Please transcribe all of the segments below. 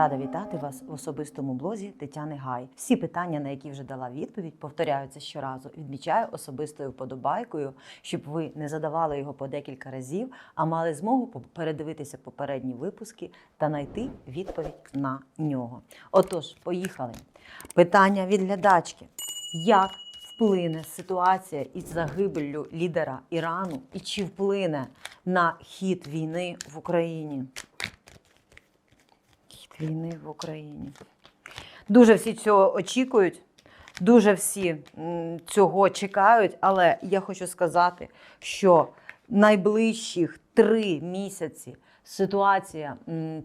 рада вітати вас в особистому блозі Тетяни Гай. Всі питання, на які вже дала відповідь, повторяються щоразу. Відмічаю особистою вподобайкою, щоб ви не задавали його по декілька разів, а мали змогу передивитися попередні випуски та знайти відповідь на нього. Отож, поїхали. Питання від глядачки: як вплине ситуація із загибеллю лідера Ірану і чи вплине на хід війни в Україні? Війни в Україні. Дуже всі цього очікують, дуже всі цього чекають, але я хочу сказати, що найближчих три місяці ситуація,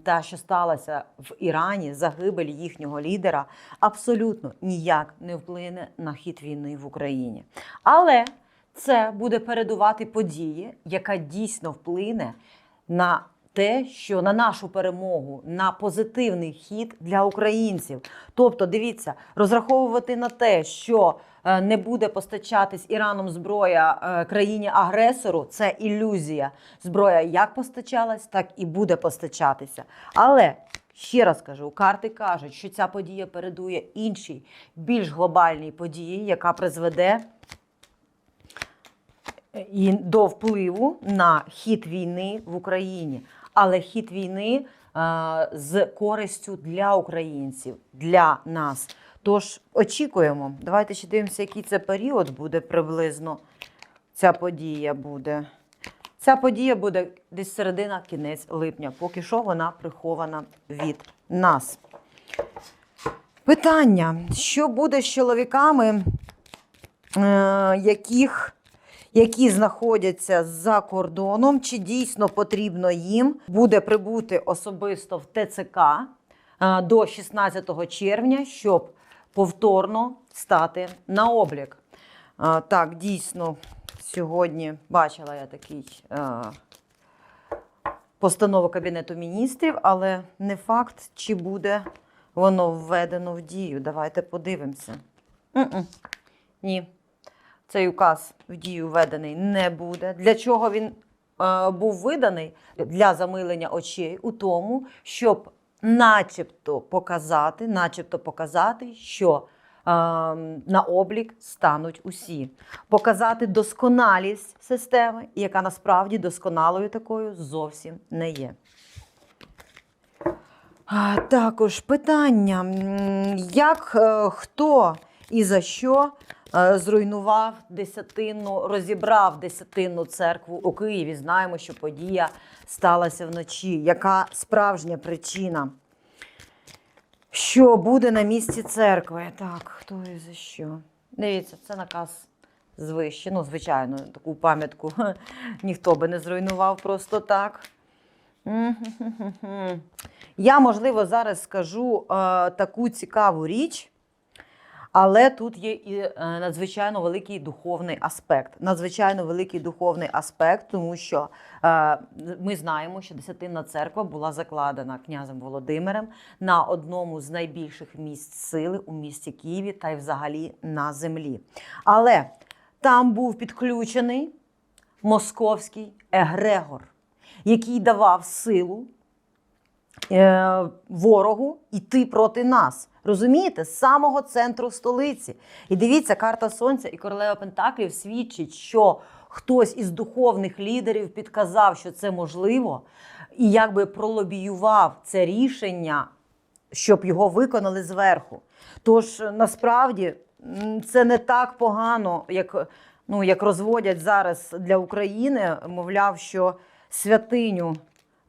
та, що сталася в Ірані, загибель їхнього лідера, абсолютно ніяк не вплине на хід війни в Україні. Але це буде передувати події, яка дійсно вплине на те, що на нашу перемогу, на позитивний хід для українців. Тобто, дивіться, розраховувати на те, що е, не буде постачатись Іраном зброя е, країні-агресору, це ілюзія. Зброя як постачалась, так і буде постачатися. Але ще раз кажу, карти кажуть, що ця подія передує іншій, більш глобальній події, яка призведе і до впливу на хід війни в Україні, але хід війни е, з користю для українців, для нас. Тож очікуємо. Давайте ще дивимося, який це період буде приблизно. Ця подія буде. Ця подія буде десь середина, кінець липня. Поки що вона прихована від нас. Питання: що буде з чоловіками, е, яких які знаходяться за кордоном, чи дійсно потрібно їм буде прибути особисто в ТЦК е, до 16 червня, щоб повторно стати на облік. Е, Так, дійсно, сьогодні бачила я такий е, постанову Кабінету міністрів, але не факт, чи буде воно введено в дію. Давайте подивимося. Ні, цей указ в дію введений не буде. Для чого він е, був виданий? Для замилення очей у тому, щоб начебто показати, начебто показати, що е, на облік стануть усі. Показати досконалість системи, яка насправді досконалою такою зовсім не є. Також питання: як е, хто і за що зруйнував десятинну, розібрав десятинну церкву у Києві? Знаємо, що подія сталася вночі. Яка справжня причина? Що буде на місці церкви? Так, хто і за що? Дивіться, це наказ звище. Ну, звичайно, таку пам'ятку ніхто би не зруйнував просто так. Я, можливо, зараз скажу е, таку цікаву річ, але тут є і е, надзвичайно великий духовний аспект. Надзвичайно великий духовний аспект, тому що е, ми знаємо, що Десятинна церква була закладена князем Володимирем на одному з найбільших місць сили у місті Києві та й взагалі на землі. Але там був підключений московський егрегор, який давав силу е, ворогу йти проти нас. Розумієте, з самого центру столиці. І дивіться, карта Сонця і королева Пентаклів свідчить, що хтось із духовних лідерів підказав, що це можливо, і якби пролобіював це рішення, щоб його виконали зверху. Тож насправді це не так погано, як, ну, як розводять зараз для України, мовляв, що святиню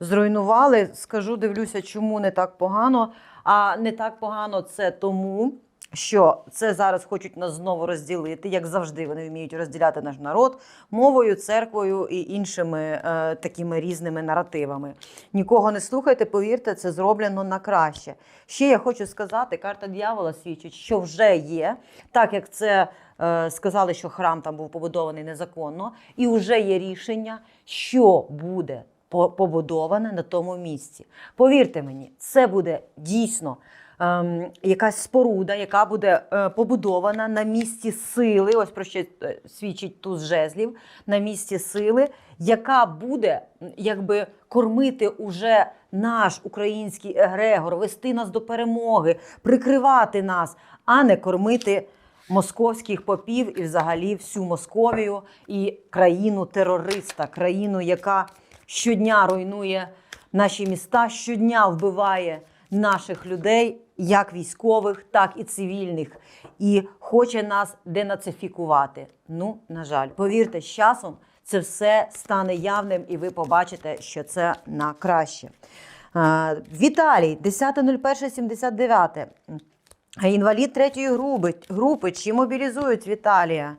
зруйнували. Скажу, дивлюся, чому не так погано. А не так погано це тому, що це зараз хочуть нас знову розділити, як завжди, вони вміють розділяти наш народ мовою, церквою і іншими е, такими різними наративами. Нікого не слухайте, повірте, це зроблено на краще. Ще я хочу сказати, карта дьявола свідчить, що вже є, так як це е, сказали, що храм там був побудований незаконно, і вже є рішення, що буде по- побудоване на тому місці. Повірте мені, це буде дійсно ем, якась споруда, яка буде е, побудована на місці сили. Ось про що е, свідчить туз жезлів, на місці сили, яка буде якби кормити уже наш український егрегор, вести нас до перемоги, прикривати нас, а не кормити московських попів і взагалі всю Московію і країну терориста, країну, яка щодня руйнує наші міста, щодня вбиває наших людей, як військових, так і цивільних, і хоче нас денацифікувати. Ну, на жаль, повірте, з часом це все стане явним, і ви побачите, що це на краще. Віталій, 10.01.79. Інвалід третьої групи, групи. Чи мобілізують Віталія?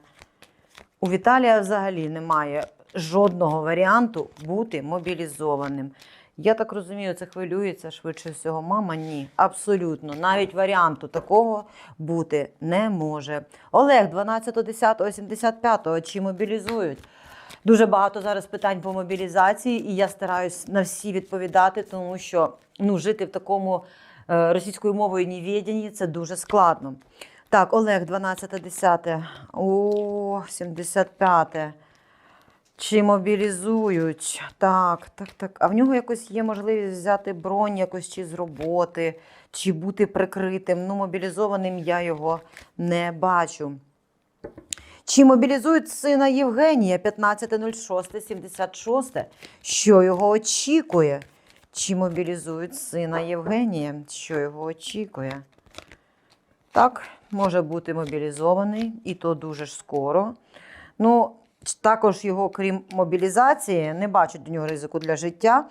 У Віталія взагалі немає жодного варіанту бути мобілізованим. Я так розумію, це хвилюється швидше всього. Мама ні, абсолютно. Навіть варіанту такого бути не може. Олег, 12.10.75, чи мобілізують? Дуже багато зараз питань по мобілізації, і я стараюсь на всі відповідати, тому що ну, жити в такому е, російською мовою невіденні це дуже складно. Так, Олег, 12.10. О, 75. Чи мобілізують? Так, так, так. А в нього якось є можливість взяти бронь якось чи з роботи, чи бути прикритим. Ну, мобілізованим я його не бачу. Чи мобілізують сина Євгенія 15.06.76? Що його очікує? Чи мобілізують сина Євгенія? Що його очікує? Так, може бути мобілізований, і то дуже скоро. Ну, також його, крім мобілізації, не бачу до нього ризику для життя.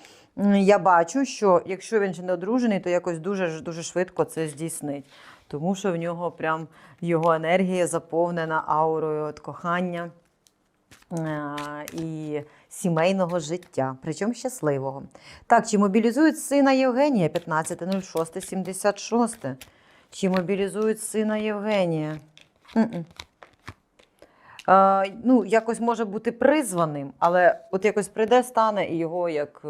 Я бачу, що якщо він ще не одружений, то якось дуже дуже швидко це здійснить. Тому що в нього прям його енергія заповнена аурою от кохання е, і сімейного життя, причому щасливого. Так, чи мобілізують сина Євгенія 15.06.76? Чи мобілізують сина Євгенія? М-м. Е, ну, якось може бути призваним, але от якось прийде, стане і його як е,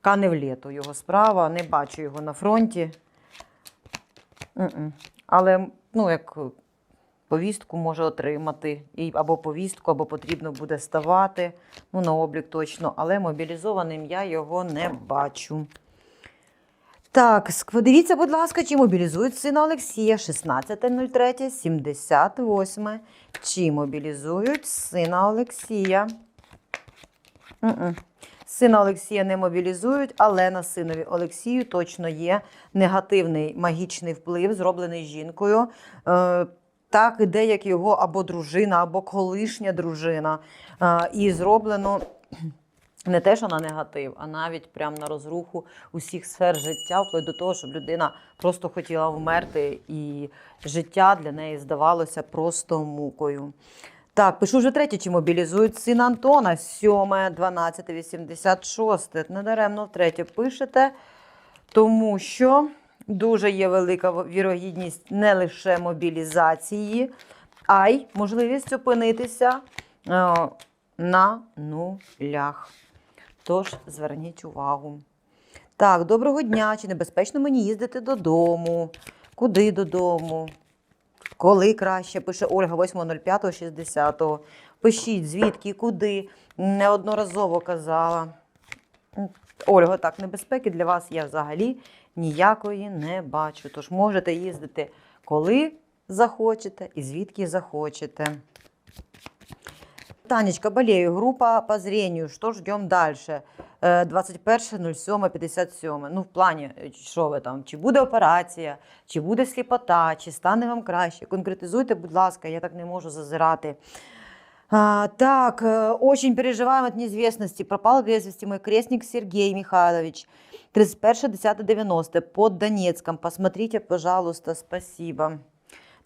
кане в літу, його справа. Не бачу його на фронті. М-м. Але ну, як повістку може отримати, і, або повістку, або потрібно буде ставати. Ну, на облік точно, але мобілізованим я його не бачу. Так, подивіться, будь ласка, чи мобілізують сина Олексія 16.03.78. Чи мобілізують сина Олексія? М-м. Сина Олексія не мобілізують, але на синові Олексію точно є негативний магічний вплив, зроблений жінкою. Е, так іде, як його або дружина, або колишня дружина. Е, і зроблено не те, що на негатив, а навіть прямо на розруху усіх сфер життя, вплоть до того, щоб людина просто хотіла вмерти, і життя для неї здавалося просто мукою. Так, пишу вже третє, чи мобілізують сина Антона 7, 12, 86. Недаремно втретє пишете, тому що дуже є велика вірогідність не лише мобілізації, а й можливість опинитися е, на нулях. Тож зверніть увагу. Так, доброго дня. Чи небезпечно мені їздити додому? Куди додому? Коли краще, пише Ольга 8.05.60. Пишіть, звідки, куди. Неодноразово казала. Ольга, так, небезпеки для вас я взагалі ніякої не бачу. Тож можете їздити коли захочете і звідки захочете. Танечка, болею. Група по зрению. Що ждем далі? 21.07.57. Ну, в плані, е, що ви там, чи буде операція, чи буде сліпота, чи стане вам краще. Конкретизуйте, будь ласка, я так не можу зазирати. А, так, э, очень переживаем от неизвестности. Пропал без вести мой крестник Сергей Михайлович. 31.10.90 под Донецком. Посмотрите, пожалуйста, спасибо.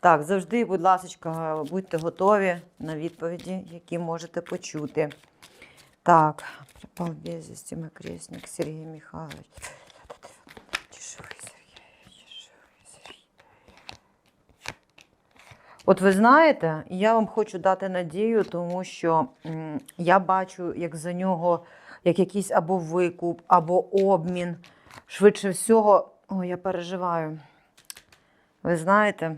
Так, завжди, будь ласка, будьте готові на відповіді, які можете почути. Так, пропав безвісті мой крестник Сергій Михайлович. От ви знаєте, я вам хочу дати надію, тому що я бачу, як за нього як якийсь або викуп, або обмін. Швидше всього, Ой, я переживаю. Ви знаєте,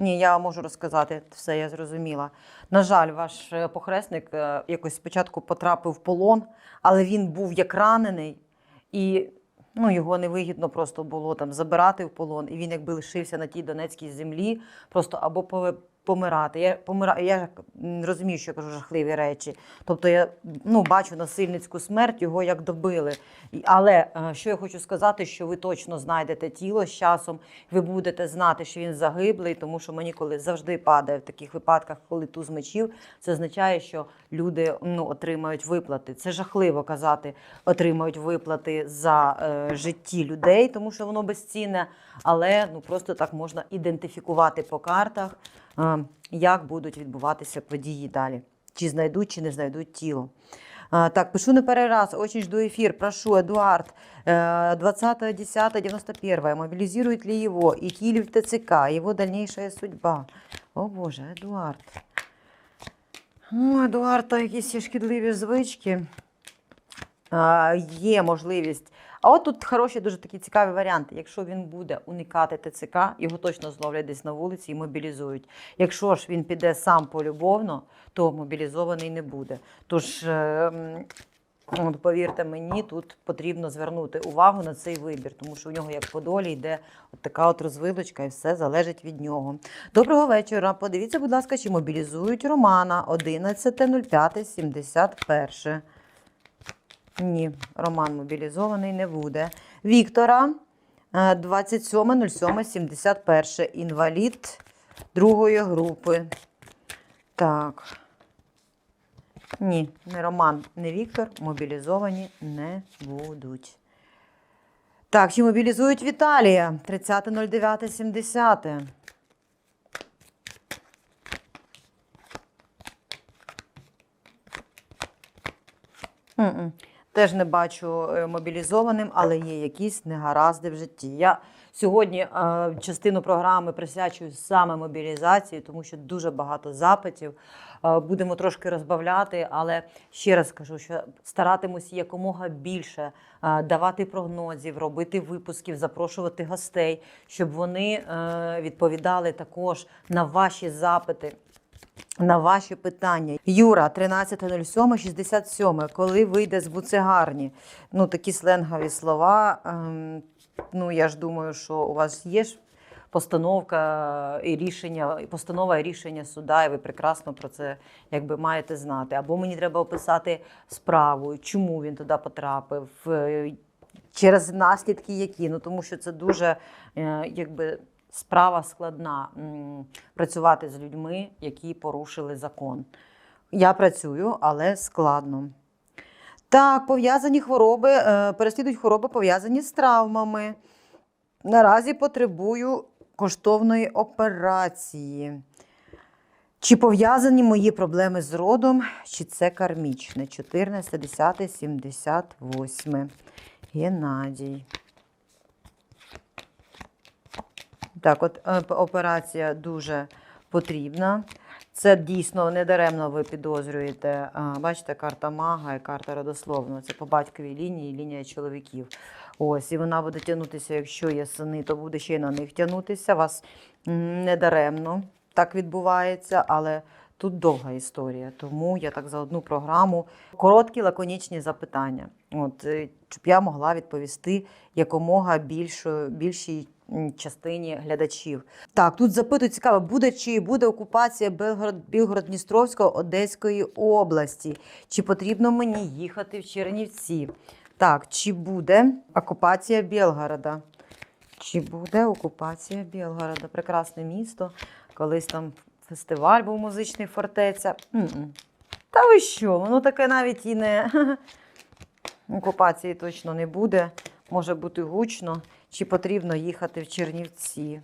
ні, я можу розказати, все я зрозуміла. На жаль, ваш е, похресник е, якось спочатку потрапив в полон, але він був як ранений, і ну, його невигідно просто було там забирати в полон. І він якби лишився на тій Донецькій землі, просто або помирати. Я помира... я розумію, що я кажу жахливі речі. Тобто я ну, бачу насильницьку смерть, його як добили. Але е, що я хочу сказати, що ви точно знайдете тіло з часом, ви будете знати, що він загиблий, тому що мені коли завжди падає в таких випадках, коли туз мечів, це означає, що люди ну, отримають виплати. Це жахливо казати, отримають виплати за е, житті людей, тому що воно безцінне. Але ну просто так можна ідентифікувати по картах, як будуть відбуватися події далі. Чи знайдуть, чи не знайдуть тіло. А, Так, пишу не перший раз, очень жду эфир. Прошу, Эдуард, э, 20.10.91. Мобилизирует ли его? Идти ли в ТЦК? Его дальнейшая судьба. О Боже, Едуард. Ну, Едуарда якісь є шкідливі звички. А, є можливість. а от тут хороші, дуже такі цікаві варіанти. Якщо він буде уникати ТЦК, його точно зловлять десь на вулиці і мобілізують. Якщо ж він піде сам полюбовно, то мобілізований не буде. Тож, е, от, повірте мені, тут потрібно звернути увагу на цей вибір, тому що у нього як по долі йде от така от розвилочка, і все залежить від нього. Доброго вечора. Подивіться, будь ласка, чи мобілізують Романа 11.05.71. Ні, Роман мобілізований не буде. Віктора е, 27.07.71. Інвалід другої групи. Так. Ні, не Роман, не Віктор. Мобілізовані не будуть. Так, чи мобілізують Віталія? 30.09.70. Мгм. Теж не бачу е, мобілізованим, але є якісь негаразди в житті. Я сьогодні е, частину програми присвячую саме мобілізації, тому що дуже багато запитів. Е, будемо трошки розбавляти, але ще раз кажу, що старатимусь якомога більше е, давати прогнозів, робити випусків, запрошувати гостей, щоб вони е, відповідали також на ваші запити. На ваші питання. Юра, 13.07.67. Коли вийде з буцегарні? Ну, такі сленгові слова. Ем, ну, я ж думаю, що у вас є ж постановка і рішення, і постанова і рішення суда, і ви прекрасно про це якби маєте знати. Або мені треба описати справу, чому він туди потрапив, е, через наслідки які. Ну, тому що це дуже е, якби. Справа складна працювати з людьми, які порушили закон. Я працюю, але складно. Так, пов'язані хвороби, е, переслідують хвороби, пов'язані з травмами. Наразі потребую коштовної операції. Чи пов'язані мої проблеми з родом, чи це кармічне? 14, 10, 78. Геннадій. Так, от е, операція дуже потрібна. Це дійсно недаремно ви підозрюєте. Бачите, карта мага і карта родословного. Це по батьковій лінії, лінія чоловіків. Ось, і вона буде тягнутися, якщо є сини, то буде ще й на них тягнутися. Вас недаремно так відбувається, але тут довга історія. Тому я так за одну програму короткі лаконічні запитання. От, е, щоб я могла відповісти якомога більшою, більшій частині глядачів. Так, тут запитують цікаво, буде чи буде окупація Белгород, Білгород-Дністровського Одеської області? Чи потрібно мені їхати в Чернівці? Так, чи буде окупація Білгорода? Чи буде окупація Білгорода? Прекрасне місто. Колись там фестиваль був музичний фортеця. Та ви що? Воно таке навіть і не окупації точно не буде. Може бути гучно. Чи потрібно їхати в Чернівці?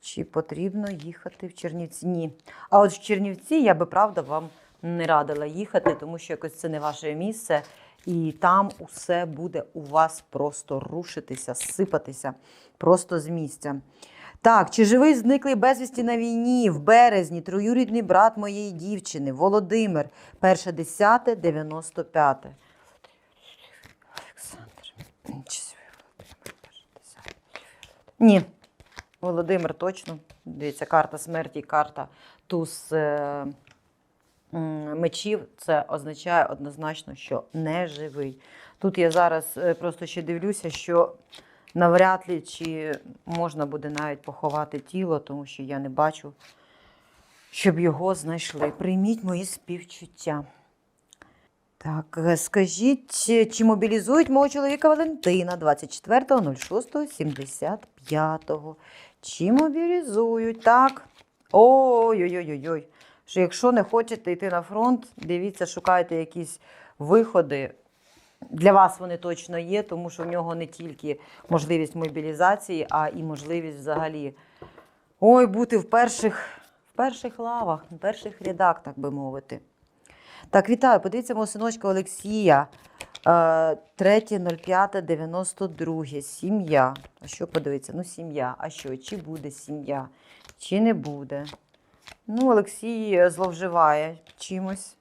Чи потрібно їхати в Чернівці? Ні. А от в Чернівці я би правда вам не радила їхати, тому що якось це не ваше місце, і там усе буде у вас просто рушитися, сипатися просто з місця. Так, чи живий зниклий безвісті на війні в березні, троюрідний брат моєї дівчини, Володимир, 1.10.95. Олександр. Чи живий Володимир, 1.10? Ні. Володимир точно. Дивіться, карта смерті, карта туз е, мечів. Це означає однозначно, що не живий. Тут я зараз е, просто ще дивлюся, що навряд ли чи можна буде навіть поховати тіло, тому що я не бачу, щоб його знайшли. Прийміть мої співчуття. Так, е, скажіть, чи- чи мобілізують мого чоловіка Валентина 24.06.75? Чи мобілізують? Так. Ой-ой-ой-ой. Що якщо не хочете йти на фронт, дивіться, шукайте якісь виходи. Для вас вони точно є, тому що в нього не тільки можливість мобілізації, а і можливість взагалі ой, бути в перших, в перших лавах, в перших рядах, так би мовити. Так, вітаю. Подивіться мого синочка Олексія. Е, 3.05.92. Сім'я. А що подивиться? Ну, сім'я. А що? Чи буде сім'я? Чи не буде? Ну, Олексій е, зловживає чимось.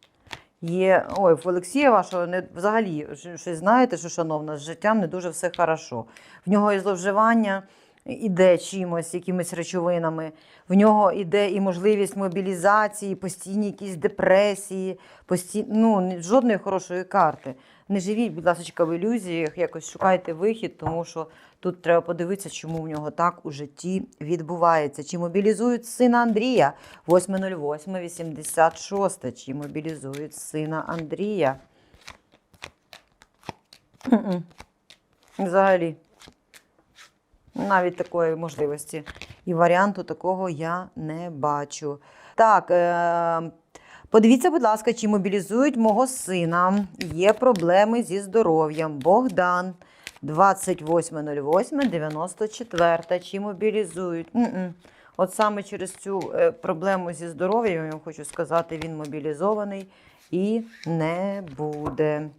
Є. Ой, в Олексія вашого не взагалі щось знаєте, що, шановна, з життям не дуже все хорошо. В нього і зловживання іде чимось, якимись речовинами. В нього іде і можливість мобілізації, постійні якісь депресії, постій... ну, жодної хорошої карти. Не живіть, будь ласка, в ілюзіях, якось шукайте вихід, тому що тут треба подивитися, чому в нього так у житті відбувається. Чи мобілізують сина Андрія 8.08.86. Чи мобілізують сина Андрія? Взагалі. Навіть такої можливості і варіанту такого я не бачу. Так, е- подивіться, будь ласка, чи мобілізують мого сина. Є проблеми зі здоров'ям. Богдан, 28.08.94. Чи мобілізують? М-м. От саме через цю е, проблему зі здоров'ям, я вам хочу сказати, він мобілізований і не буде.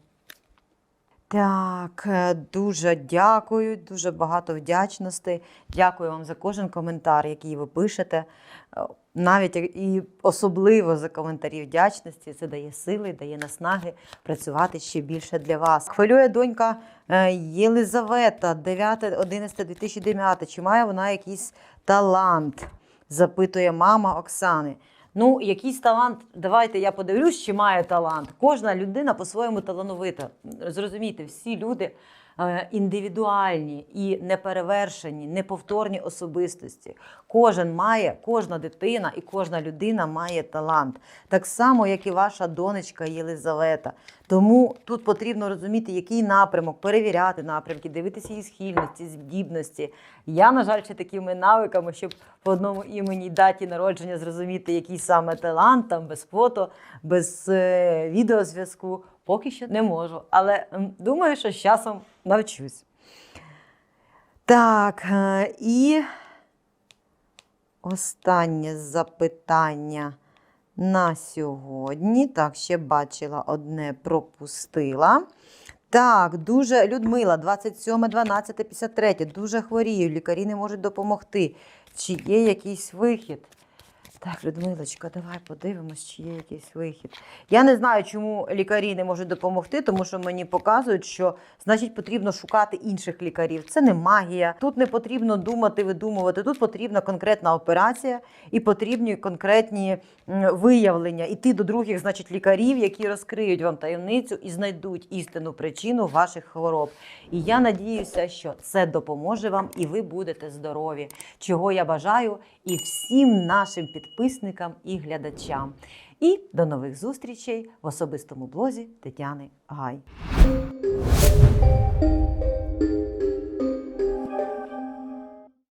Так, е, дуже дякую, дуже багато вдячностей. Дякую вам за кожен коментар, який ви пишете. Е, Навіть і особливо за коментарі вдячності. Це дає сили, дає наснаги працювати ще більше для вас. Хвилює донька е, Єлизавета, 9.11.2009. Чи має вона якийсь талант? Запитує мама Оксани. Ну, якийсь талант, давайте я подивлюсь, чи має талант. Кожна людина по-своєму талановита. Зрозумійте, всі люди індивідуальні і неперевершені, неповторні особистості. Кожен має, кожна дитина і кожна людина має талант. Так само, як і ваша донечка Єлизавета. Тому тут потрібно розуміти, який напрямок, перевіряти напрямки, дивитися її схильності, здібності. Я, на жаль, ще такими навиками, щоб по одному імені даті народження зрозуміти, який саме талант, там без фото, без е, відеозв'язку, поки що не можу. Але думаю, що з часом навчусь. Так, е, і останнє запитання на сьогодні. Так, ще бачила одне, пропустила. Так, дуже Людмила, 27.12.53. Дуже хворію, лікарі не можуть допомогти. Чи є якийсь вихід? Так, Людмилочка, давай подивимось, чи є якийсь вихід. Я не знаю, чому лікарі не можуть допомогти, тому що мені показують, що значить потрібно шукати інших лікарів. Це не магія. Тут не потрібно думати, видумувати. Тут потрібна конкретна операція і потрібні конкретні виявлення. Іти до других, значить, лікарів, які розкриють вам таємницю і знайдуть істинну причину ваших хвороб. І я надіюся, що це допоможе вам, і ви будете здорові. Чого я бажаю і всім нашим підписникам і глядачам. І до нових зустрічей в особистому блозі Тетяни Гай.